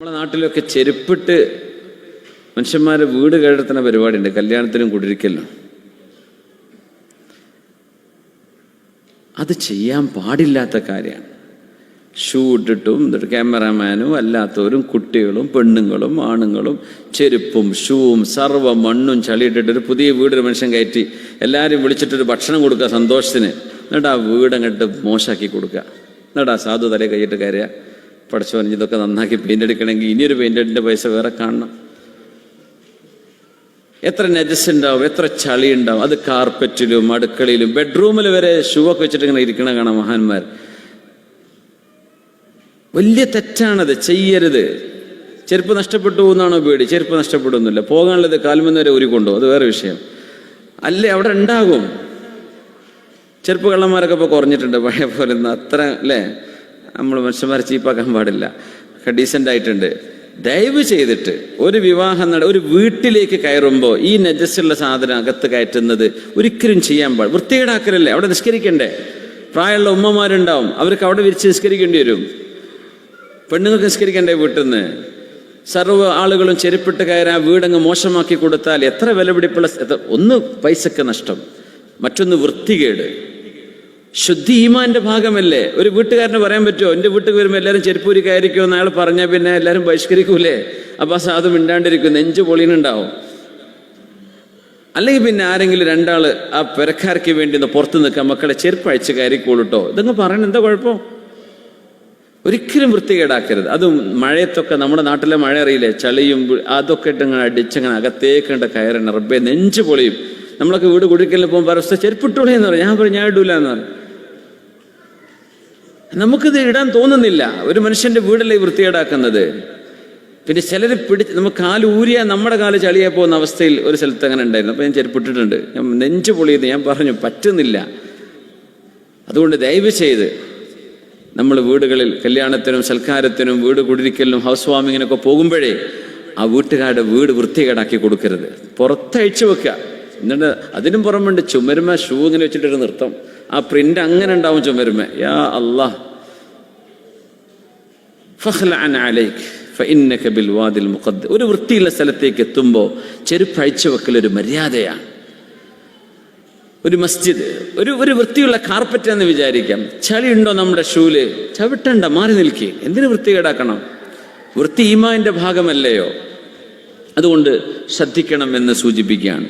നമ്മുടെ നാട്ടിലൊക്കെ ചെരുപ്പിട്ട് മനുഷ്യന്മാരെ വീട് കയറുത്തുന്ന പരിപാടിയുണ്ട്. കല്യാണത്തിനും കുടിരിക്കലിനും. അത് ചെയ്യാൻ പാടില്ലാത്ത കാര്യമാണ്. ഷൂ ഇട്ടിട്ടും ക്യാമറാമാനും അല്ലാത്തവരും കുട്ടികളും പെണ്ണുങ്ങളും ആണുങ്ങളും ചെരുപ്പും ഷൂവും സർവ മണ്ണും ചളിയിട്ടിട്ട് ഒരു പുതിയ വീടൊരു മനുഷ്യൻ കയറ്റി എല്ലാവരും വിളിച്ചിട്ടൊരു ഭക്ഷണം കൊടുക്കുക സന്തോഷത്തിന്. എന്നിട്ട് ആ വീട് അങ്ങോട്ട് മോശമാക്കി കൊടുക്കുക. എന്നിട്ട് സാധു തലേ കൈയിട്ട് കയറുക. പഠിച്ചവൻ ഇതൊക്കെ നന്നാക്കി പെയിന്റ് എടുക്കണമെങ്കിൽ ഇനിയൊരു പെയിന്റ് പൈസ വേറെ കാണണം. എത്ര നജസ് ഉണ്ടാവും എത്ര ചളി ഉണ്ടാവും. അത് കാർപ്പറ്റിലും അടുക്കളയിലും ബെഡ്റൂമിൽ വരെ ഷൂ ഒക്കെ വെച്ചിട്ട് ഇങ്ങനെ ഇരിക്കണ കാണാം മഹാന്മാർ. വലിയ തെറ്റാണത് ചെയ്യരുത്. ചെരുപ്പ് നഷ്ടപ്പെട്ടു പോകുന്നാണോ പേടി? ചെരുപ്പ് നഷ്ടപ്പെടുന്നില്ല. പോകാനുള്ളത് കാൽമെന്ന് വരെ ഊരിക്കൊണ്ടോ. അത് വേറെ വിഷയം. അല്ലേ അവിടെ ഉണ്ടാകും. ചെരുപ്പ് കള്ളന്മാരൊക്കെ ഇപ്പോൾ കുറഞ്ഞിട്ടുണ്ട്. പഴയ പോലെ അത്ര അല്ലേ? നമ്മൾ മനുഷ്യന്മാരെ ചീപ്പാക്കാൻ പാടില്ല. ഡീസന്റ് ആയിട്ടുണ്ട്. ദയവ് ചെയ്തിട്ട് ഒരു വിവാഹം നട ഒരു വീട്ടിലേക്ക് കയറുമ്പോൾ ഈ നജസ്സുള്ള സാധനം അകത്ത് കയറ്റുന്നത് ഒരിക്കലും ചെയ്യാൻ പാടില്ല വൃത്തികേടാക്കലല്ലേ? അവിടെ നിഷ്കരിക്കണ്ടേ പ്രായമുള്ള ഉമ്മമാരുണ്ടാവും. അവർക്ക് അവിടെ വിരിച്ച് നിഷ്കരിക്കേണ്ടി വരും. പെണ്ണുങ്ങൾക്ക് നിസ്കരിക്കണ്ടേ വീട്ടിൽ നിന്ന് സർവ ആളുകളും ചെരുപ്പിട്ട് കയറാൻ വീടങ്ങ് മോശമാക്കി കൊടുത്താൽ എത്ര വിലപിടിപ്പുള്ള ഒന്ന് പൈസക്ക് നഷ്ടം. മറ്റൊന്ന് വൃത്തികേട്. ശുദ്ധി ഈമാന്റെ ഭാഗമല്ലേ? ഒരു വീട്ടുകാരന് പറയാൻ പറ്റുമോ? എന്റെ വീട്ടിൽ വരുമ്പോൾ എല്ലാവരും ചെരുപ്പൂരി കയറിക്കോ എന്ന് അയാൾ പറഞ്ഞാൽ പിന്നെ എല്ലാവരും ബഹിഷ്കരിക്കൂലേ? അപ്പൊ ആ സാധു മിണ്ടാണ്ടിരിക്കും. നെഞ്ച് പൊളിയുന്നുണ്ടാവും. അല്ലെങ്കിൽ പിന്നെ ആരെങ്കിലും രണ്ടാൾ ആ പെരക്കാർക്ക് വേണ്ടി ഒന്ന് പുറത്ത് നിൽക്കാൻ മക്കളെ ചെരുപ്പ് അഴിച്ച് കയറിക്കോളൂട്ടോ ഇതങ്ങ് പറയണ? എന്താ കുഴപ്പം? ഒരിക്കലും വൃത്തികേടാക്കരുത് അതും മഴയത്തൊക്കെ നമ്മുടെ നാട്ടിലെ മഴ അറിയില്ലേ? ചളിയും അതൊക്കെ ഇട്ട് ഇങ്ങനെ അടിച്ചങ്ങനെ അകത്തേക്ക് അകത്തേക്കണ്ട കയറണ. റബ്ബെ നെഞ്ച് പൊളിയും. നമ്മളൊക്കെ വീട് കുടിക്കലിന് പോകുമ്പോൾ പരസ്പരം എന്ന് പറയും. ഞാൻ പറഞ്ഞു ഞാൻ ഇടൂല എന്ന് പറയും. നമുക്കിത് ഇടാൻ തോന്നുന്നില്ല. ഒരു മനുഷ്യന്റെ വീടല്ലേ വൃത്തികേടാക്കുന്നത്? പിന്നെ ചിലർ പിടിച്ച് നമുക്ക് കാൽ ഊരിയ നമ്മുടെ കാൽ ചളിയായി പോകുന്ന അവസ്ഥയിൽ ഒരു സ്ഥലത്ത് അങ്ങനെ ഉണ്ടായിരുന്നു. അപ്പോൾ ഞാൻ ചെരുപ്പിട്ടിട്ടുണ്ട്. ഞാൻ നെഞ്ച് പൊളിയുന്നു. ഞാൻ പറഞ്ഞു പറ്റുന്നില്ല. അതുകൊണ്ട് ദയവ് ചെയ്ത് നമ്മൾ വീടുകളിൽ കല്യാണത്തിനും സൽക്കാരത്തിനും വീട് കുടിരിക്കലിനും ഹൗസ് വാമിങ്ങിനൊക്കെ പോകുമ്പോഴേ ആ വീട്ടുകാരുടെ വീട് വൃത്തികേടാക്കി കൊടുക്കരുത്. പുറത്തയച്ചു വെക്കുക. എന്നിട്ട് അതിനും പുറമുണ്ട് ചുമരുമ ഷൂ ഇങ്ങനെ വെച്ചിട്ടൊരു നൃത്തം. ആ പ്രിന്റ് അങ്ങനെ ഉണ്ടാവും ചുമരുമ. യാ അള്ളാഹ്. ഒരു വൃത്തിയുള്ള സ്ഥലത്തേക്ക് എത്തുമ്പോൾ ചെരുപ്പ് അഴിച്ചു വെക്കൽ ഒരു മര്യാദയാണ്. ഒരു മസ്ജിദ് ഒരു ഒരു വൃത്തിയുള്ള കാർപ്പറ്റ് എന്ന് വിചാരിക്കാം. ചളി ഉണ്ടോ നമ്മുടെ ഷൂൽ? ചവിട്ടണ്ട മാറി നിൽക്കി. എന്തിനു വൃത്തികേടാക്കണം വൃത്തി ഈമാന്റെ ഭാഗമല്ലയോ? അതുകൊണ്ട് ശ്രദ്ധിക്കണം എന്ന് സൂചിപ്പിക്കുകയാണ്.